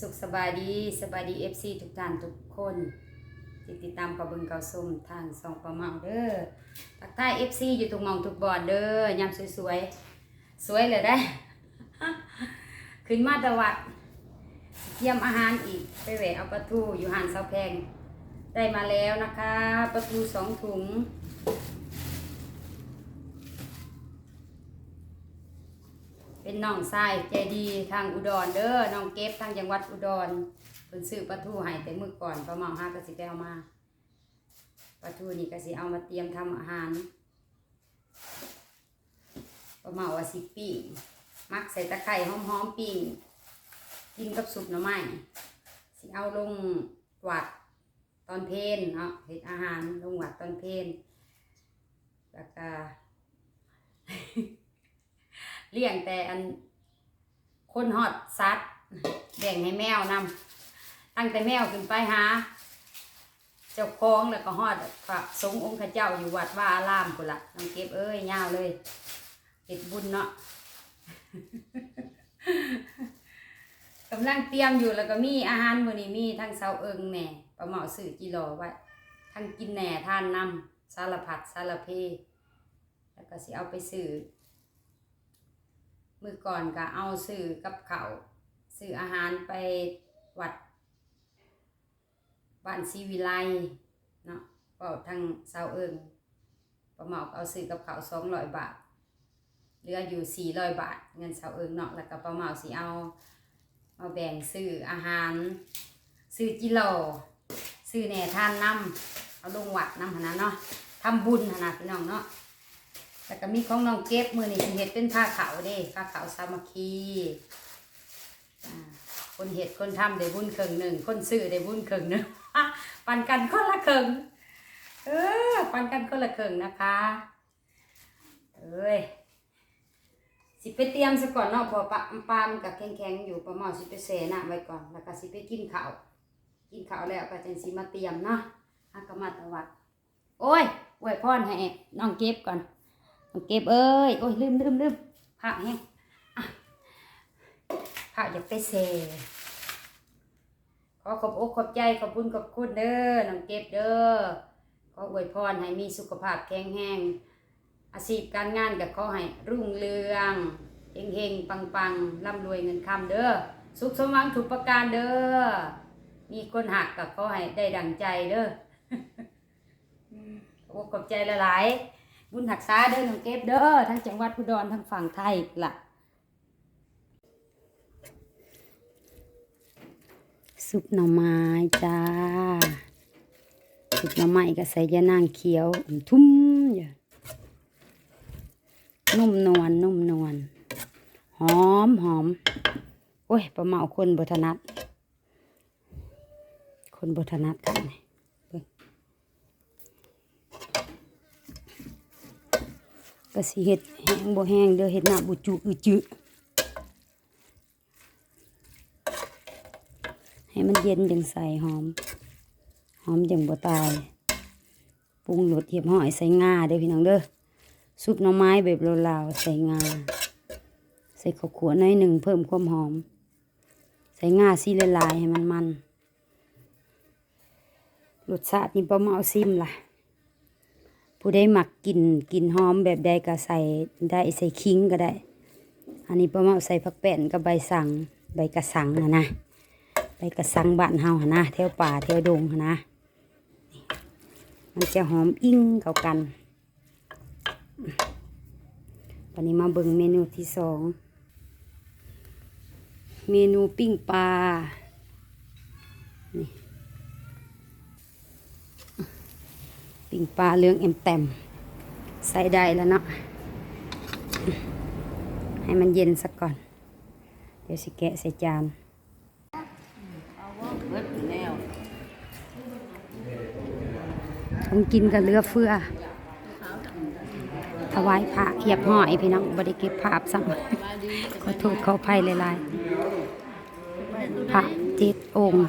สุขสบายดีสบายดีเอฟซีทุกท่านทุกคนติดตามกับเบิงเกาส้มทางสองประเมาเด้อทักทายเอฟซีอยู่ทุกมองทุกบอนเด้อยามสวยๆ สวยเลยได้ ขึ้นมาตะวัดเยี่ยมอาหารอีก ไปแหวเอาปลาทูอยู่หานเสาแพง ได้มาแล้วนะคะปลาทูสองถุง เป็นน้องชายใจดีทางอุดรเด้อน้องเก็บทางจังหวัดอุดรเพิ่นซื้อปลาทูให้แต่มื้อก่อนประมาณห้าก็สิไปเอามาปลาทูนี่ก็สิเอามาเตรียมทำอาหารประมาว่าสิปิ้งมักใส่ตะไคร้หอมๆปิ้งกินกับซุปหน่อไม้สิเอาลงวัดตอนเพลนเนาะเฮ็ดอาหารลงวัดตอนเพลนแล้วก็ เลี้ยงแต่อันคนหอดซัดแบ่งให้แมวนำตั้งแต่แมวขึ้นไปหา เจ้าของแล้วก็หอดพระสงฆ์องค์ข้าเจ้าอยู่วัดว่าอารามพุ่นละน้องเก็บเอ้ยยาวเลยเฮ็ดบุญเนาะกำลังเตรียมอยู่แล้วก็มีอาหารมื้อนี้มีทั้งเสาเอิงแหน่ปลาหมอสื่อจิโลไว้ทั้งกินแหน่ทานนำสารพัดสารเพแล้วก็สิเอาไปสื่อ มือก่อนก็เอาสื่อกับเขาสื่ออาหารไปวัดบ้านศรีวิไลเนาะเป่าทางเสาเอิงประเมาก็เอาสื่อกับเขาสองร้อยบาทเหลืออยู่สี่ร้อยบาท เงินเสาเอิงเนาะแล้วก็ประเหมาสิเอามาแบ่งซื้ออาหารซื้อจิโลซื้อแหน่ทานน้ำเอาลงวัดน้ำหนนะเนาะทำบุญหนนะพี่น้องเนาะ แล้วก็มีของน้องเก็บมือนี่สิเห็ดเป็นผ้าขาวเด้ผ้าขาวสามัคคีคนเห็ดคนทำได้บุญครึ่งหนึ่งคนซื้อได้บุญครึ่งหนึ่งปันกันคนละครึ่งเออปันกันคนละครึ่งนะคะเอ้ยสิไปเตรียมซะก่อนเนาะพอปลาปลามันกับแข็งๆอยู่ประมาณสิไปเสน้ำไว้ก่อนแล้วก็สิไปกินข้าวกินข้าวแล้วก็จังสิมาเตรียมเนาะฮักมาตวัดโอ้ยอวยพรให้น้องเก็บก่อน เก็บเอ้ยโอ้ยลืมลืมลืมผ้าแห้งอะผ้าอย่าไปเซขอขอบอกขอบใจขอบคุณขอบคุณเด้อน้องเก็บเด้อขออวยพรให้มีสุขภาพแข็งแรงอาชีพการงานก็ขอให้รุ่งเรืองเฮงเฮงปังปังร่ำรวยเงินคำเด้อสุขสมหวังทุกประการเด้อมีคนหักก็ขอให้ได้ดังใจเด้อโอ้ขอบใจหลาย บุญหักษาเด้อน้องเก็บเด้อทั้งจังหวัดอุดรทั้งฝั่งไทยล่ะ ซุปหน่อไม้จ้า ซุปหน่อไม้ก็ใส่ยานางเขียวทุ่มอย่านุ่มนวลนุ่มนวลหอมหอมโอ้ยประเมาคนบทนัดคนบทนัดกันนี่เบิ่ง ก็สิเฮ็ดแห้งบ่แห้งเด้อเฮ็ดหน้าบุจุอือจือให้มันเย็นจังใส่หอม หอมจังบ่ตายปรุงรสเหียบห้อยใส่งาเด้อพี่น้องเด้อซุปหน่อไม้แบบลาวๆใส่งา ใส่ข้าวขัวหน่อยหนึ่งเพิ่มความหอม ใส่งาสีละลายให้มันมันรสชาตินี่ประมาเอาซิมล่ะ ผู้ใดหมักกินกินหอมแบบใดก็ใส่ได้ใส่ขิงก็ได้ อันนี้ประมาณใส่ผักแป้นกับใบสังใบกระสังนะนะใบกระสังบ้านเฮาหนนะแถวป่าแถวดงนะมันจะหอมอิ่งเข้ากันวันนี้มาเบิ่งเมนูที่สองเมนูปิ้งปลานี่ ปิ่งปลาเลี้ยงเอ็มแต้มใส่ได้แล้วเนาะให้มันเย็นสักก่อน เดี๋ยวสิแกะใส่จานต้องกินกับเรือเฟือถวายพระเขียบห้อยพี่น้องบริเก็บภาพสั่งขอโทษขออภัยหลายๆพระเจ็ดองค์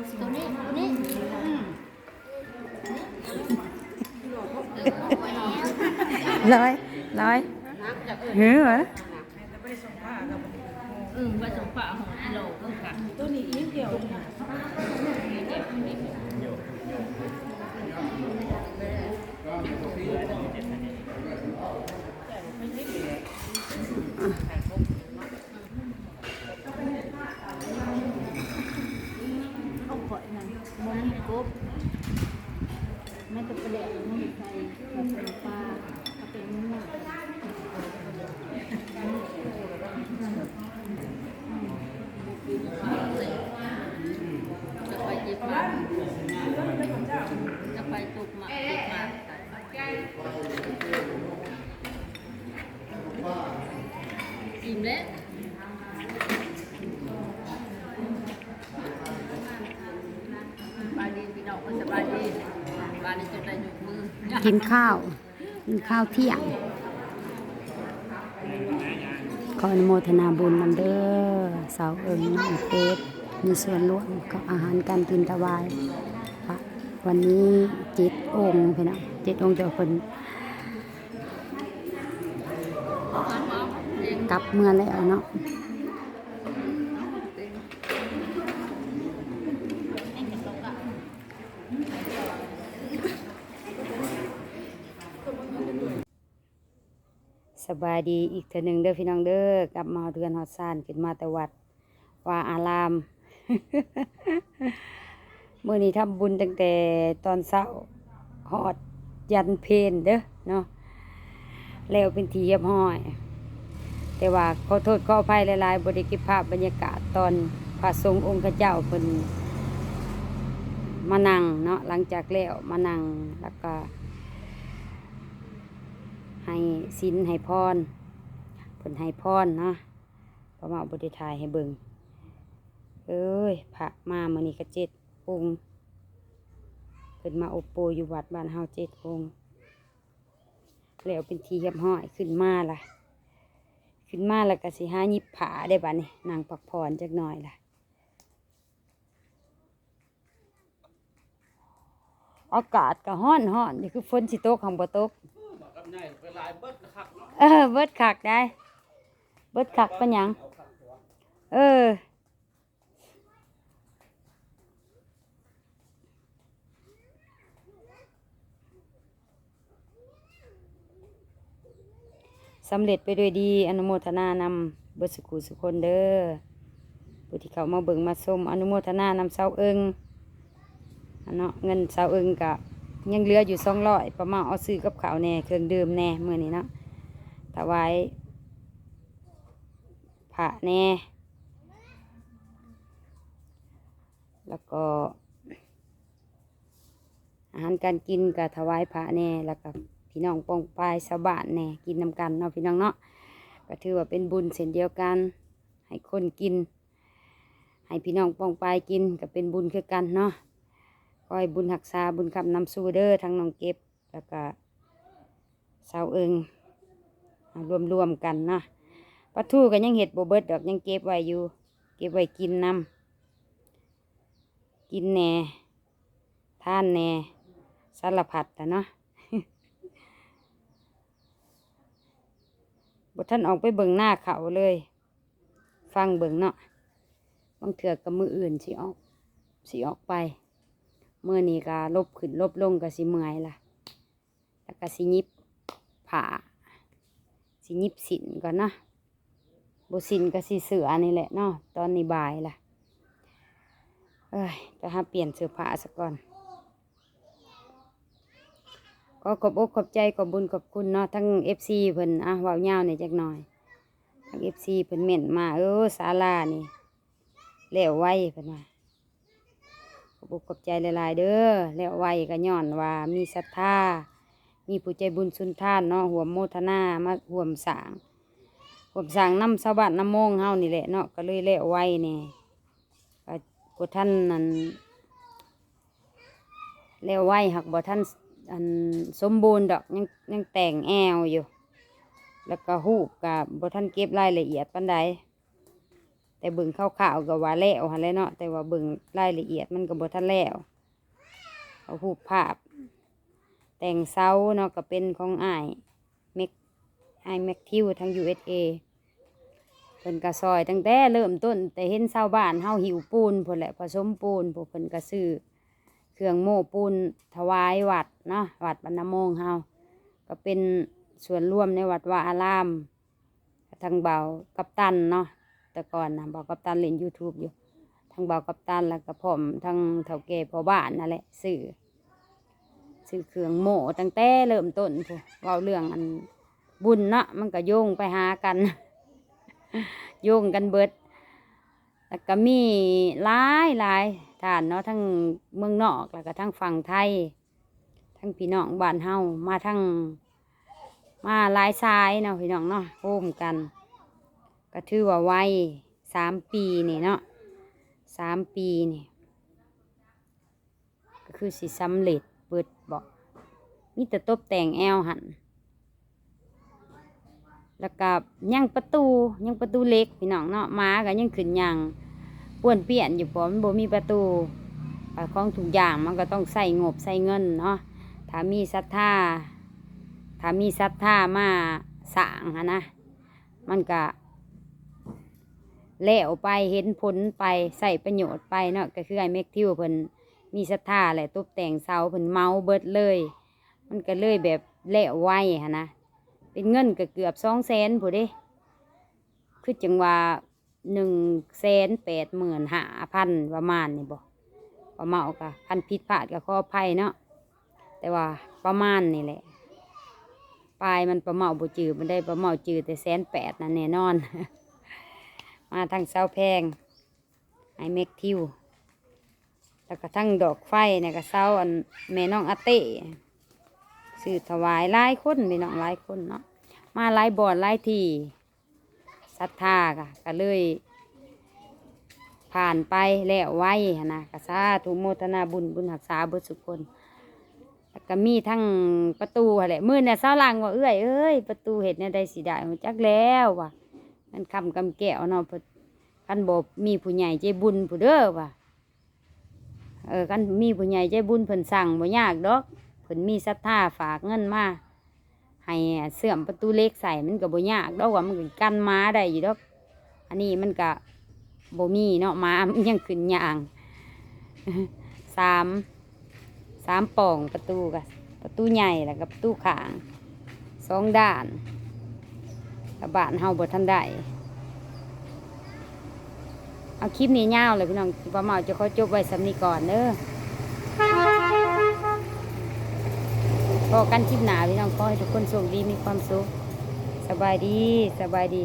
ร้อยร้อยเฮ้อเออว่าสมปะของโลกค่ะตัวนี้อีกเดียว เขาข่อยนั่นมันมีกบแม่ตะประเดะมันมีใครมันเป็นปลามันเป็นเนื้อจะไปจิบมาจะไปตุกมาตุกมาอิ่ม แล้วบายดีพี่น้องก็สบายดีบานนี้จะได้ยกมือกินข้าว กินข้าวเที่ยง ขออนุโมทนาบุญนำเด้อสาวเอิงน้องเฟสมีส่วนร่วมกับอาหารการกินถวายวันนี้เจ็ดองค์พี่น้องเจ็ดองค์เจ้าคน กลับเมื่อแล้วเนาะสบายดีอีกเทอหนึ่งเด้อพี่น้องเด้อกลับมาเดือนฮอดซานขึ้นมาแต่วัดว่าอารามเมื่อนี้ทำบุญตั้งแต่ตอนเช้าหอดยันเพนเด้อเนาะแล้วเป็นทีเรียบห้อย แต่ว่าขอโทษขออภัยหลายๆบริกิภาพบรรยากาศตอนพระสงฆ์องค์เจ้าเพิ่นมานั่งเนาะหลังจากแล้วมานั่งแล้วก็ ให้สินให้พรเพิ่นให้พรเนาะประมาบริทายให้เบิ่งเอ้ยพระมามือนี้ก็เจ็ดองค์เพิ่นมาอบโปอยู่วัดบ้านเฮาเจ็ดองค์แล้วเป็นทีเรียบห้อยขึ้นมาล่ะ ขึ้นมาแล้วก็สิหาหยิบผาได้บ้านี่นางพักผ่อนจักหน่อยล่ะอากาศก็ห้อนห้อนนี่คือฝนสิตกของบ่ตกกับใหญ่เวลาเบิดคักเนาะเออเบิดคักได้ เบิดคักเป็นหยังเอออ สำเร็จไปด้วยดี อนุโมทนานำเบิสุขุสุคนเด้อผู้ที่เขามาเบิ่งมาชมอนุโมทนานำเสาเอิงเนาะเงินเสาเอิงกะยังเหลืออยู่สองร้อยประมาณเอาซื้อกับข้าวแน่เครื่องดื่มแน่เมื่อนี้เนาะถวายพระแน่แล้วก็ อาหารการกินกับถวายพระแน่แล้วก็ พี่น้องปองปลายชาวบ้านแน่กินนำกันเนาะพี่น้องเนาะก็ถือว่าเป็นบุญเช่นเดียวกัน ให้คนกิน ให้พี่น้องปองปลายกินก็เป็นบุญคือกันเนาะคอยบุญหักษาบุญคำนำสู่เด้อทั้งน้องเก็บแล้วก็สาวเอิงเอารวมๆกันเนาะปลาทูก็ยังเห็ดโบเบิดดอกยังเก็บไว้อยู่ เก็บไว้กินนำกินแหน่ท่านแหน่สารพัดแต่เนาะ บท่านออกไปเบิ่งหน้าเขาเลย ฟังเบิ่งเนาะบางเถื่อกับมืออื่นสิออกสิออกไปเมื่อนี้ก็ลบขึ้นลบลงก็สิเมื่อยล่ะ แล้วก็สิยิบผ่าสิยิบสินก่อนเนาะบสินก็สิเสือนี่แหละเนาะตอนนี้บ่ายล่ะ เอ้ยจะหาเปลี่ยนเสื้อผ้าสักก่อน ก็ขอบอกขอบใจขอบบุญขอบคุณเนาะทั้งเอฟซีเพิ่นอะว้าวยาเนี่ยจักหน่อยทั้งเอฟซีเพิ่นเม่นมาเออศาลานี่แล้วไว้เพิ่นว่าขอบอกขอบใจหลายๆเด้อแล้วไว้ก็ย้อนว่ามีศรัทธามีผู้ใจบุญสุนทานเนาะห่วมโมทนามาห่วมสางห่วมสางน้ำชาวบ้านน้ำโมงเฮานี่แหละเนาะก็เลยแล้วไว้เนี่ยบ่ท่านนั่นแล้วไว้หักบ่ท่าน อันสมบูรณ์ดอกยังยังแต่งแอวอยู่ แล้วก็หูบกับบท่านเก็บรายละเอียดปานใดแต่เบิ่งคร่าวๆก็ว่าแล้วหั่นแหละเนาะแต่ว่าเบิ่งรายละเอียดมันก็บ่ท่านแล้วเอาหูบภาพ แต่งเสาเนาะก็เป็นของอายเม็กอ้ายแม็กทิวทาง USA เพิ่นก็ซอยตั้งแต่เริ่มต้น แต่เห็นชาวบ้านเฮาหิวปูนพุ่นแหละผสมปูนพวกเพิ่นก็ซื้อ เครื่องโม้ปูนถวายวัดเนาะวัดบรรณโมงเฮาก็เป็นส่วนร่วมในวัดวาอารามทางเบากัปตันเนาะแต่ก่อนนะเบากัปตันเล่น YouTube อยู่ทางเบากัปตันแล้วก็ผมทางเฒ่าแก่พ่อบ้านนั่นแหละซื้อซื้อเครื่องโม่ตั้งแต่เริ่มต้นพูเว้าเรื่องอันบุญเนาะมันก็โยงไปหากัน โยงกันเบิดแล้วก็มีหลายหลาย ฐานเนาะทั้งเมืองนอกแล้วก็ทั้งฝั่งไทย ทั้งพี่น้องบ้านเฮามาทั้งมาหลายสายเนาะพี่น้องเนาะโฮมกัน ก็ถือว่าไวสามปีนี่เนาะสามปีนี่ก็คือสิสำเร็จเปิดบอกมีแต่ตบแต่งแอลหันแล้วก็ยังประตูยังประตูเล็กพี่น้องเนาะม้าก็ยังขึ้นยัง ป้วนเปี้ยนอยู่ปอมันบ่มีประตูอ่าของทุกอย่างมันก็ต้องใส่งบใส่เงินเนาะถ้ามีศรัทธาถ้ามีศรัทธามาสร้างนะ มันก็แล้วไปเห็นผลไปใส่ประโยชน์ไปเนาะก็คือไอ้เมกทิวเพิ่นมีศรัทธาแหละตกแต่งเสาเพิ่นเมาเบิดเลย มันก็เลยแบบแล้วไวหั้นนะเป็นเงินก็เกือบสองแสนผู้เด้คือจังว่า หนึ่งแสนแปดหมื่นห้าพันประมาณนี่บอกประมาณกะพันผิดพลาดกับข้อภัยเนาะแต่ว่าประมาณนี่แหละปลายมันประเมาบุจือมันได้ประเมาจือแต่แสนแปดนั่นแน่นอน มาทางเสาแพงไอเมกทิว แล้วก็ทั้งดอกไฟเนี่ยก็เสาอันแม่น้องอาเต้สื่อถวายหลายคนพี่น้องหลายคนเนาะมาหลายบอนหลายที่ ศรัทธาค่ะก็เลย ผ่านไปแล้วไว้หั้นนะกษาธุโมทนาบุญบุญหักษาบุญสุคนแล้วก็มีทั้งประตูหั่นแหละมือเนี่ยเศร้าลังว่าเอ้ยเอ้ยประตูเห็ดเนี่ยได้สีได้หัวจักแล้วว่ะมันคำกำแก้วเนาะเพิ่นคันบอกมีผู้ใหญ่ใจบุญผู้เด้อว่ะเออคันมีผู้ใหญ่ใจบุญเพิ่นสั่งบ่ยากดอกเพิ่นมีศรัทธาฝากเงินมา ให้เสื่อมประตูเล็กใส่มันก็บ่ยากดอกว่ามันก็กันม้าได้อยู่ดอก อันนี้มันก็บ่มีเนาะม้ามันยังขึ้นยางสามสามป่องประตูกับประตูใหญ่แล้วก็ประตูขางสองด้านกับบ้านเฮาบ่ทันได้เอาคลิปนี้ยาวเลยพี่น้องประมาจะขอจบไว้สำนี้ก่อนเด้อ พอกันคลิปหนาพี่น้องขอให้ทุกคนโชคดีมีความสุข สบายดีสบายดี